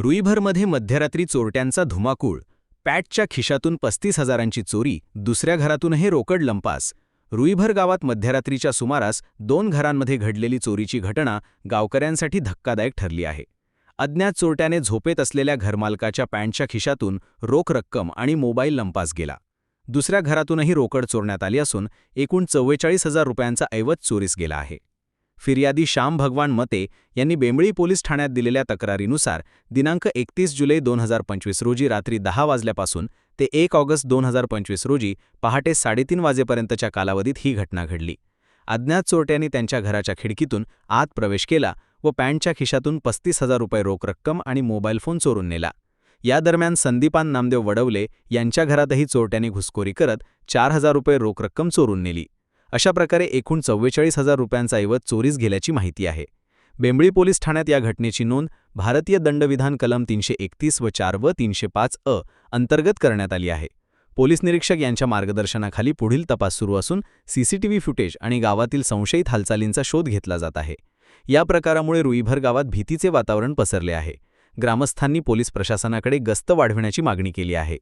रुईभरमध्ये मध्यरात्री चोरट्यांचा धुमाकूळ पॅटच्या खिशातून पस्तीस हजारांची चोरी दुसऱ्या घरातूनही रोकड लंपास. रुईभर गावात मध्यरात्रीच्या सुमारास दोन घरांमध्ये घडलेली चोरीची घटना गावकऱ्यांसाठी धक्कादायक ठरली आहे. अज्ञात चोरट्याने झोपेत असलेल्या घरमालकाच्या पॅन्टच्या खिशातून रोख रक्कम आणि मोबाईल लंपास गेला. दुसऱ्या घरातूनही रोकड चोरण्यात आली असून एकूण चव्वेचाळीस हजार रुपयांचा ऐवज चोरीस गेला आहे. फिर्यादी श्याम भगवान मते यांनी बेंबळी पोलीस ठाण्यात दिलेल्या तक्रारीनुसार दिनांक एकतीस जुलै दोन हजार पंचवीस रोजी रात्री दहा वाजल्यापासून ते एक ऑगस्ट दोन हजार पंचवीस रोजी पहाटे साडेतीन वाजेपर्यंतच्या कालावधीत ही घटना घडली. अज्ञात चोरट्यांनी त्यांच्या घराच्या खिडकीतून आत प्रवेश केला व पॅन्टच्या खिशातून पस्तीस हजार रुपये रोख रक्कम आणि मोबाईल फोन चोरून नेला. या दरम्यान संदीपान नामदेव वडवले यांच्या घरातही चोरट्यांनी घुसखोरी करत चार हजार रुपये रोख रक्कम चोरून नेली. अशा प्रकारे एकूण चव्वेचाळीस हजार रुपयांचा ऐवज चोरीस गेल्याची माहिती आहे. बेंबळी पोलीस ठाण्यात या घटनेची नोंद भारतीय दंडविधान कलम तीनशे एकतीस व चार व तीनशे पाच अ अंतर्गत करण्यात आली आहे. पोलीस निरीक्षक यांच्या मार्गदर्शनाखाली पुढील तपास सुरू असून सीसीटीव्ही फुटेज आणि गावातील संशयित हालचालींचा शोध घेतला जात आहे. या प्रकारामुळे रुईभर गावात भीतीचे वातावरण पसरले आहे. ग्रामस्थांनी पोलीस प्रशासनाकडे गस्त वाढविण्याची मागणी केली आहे.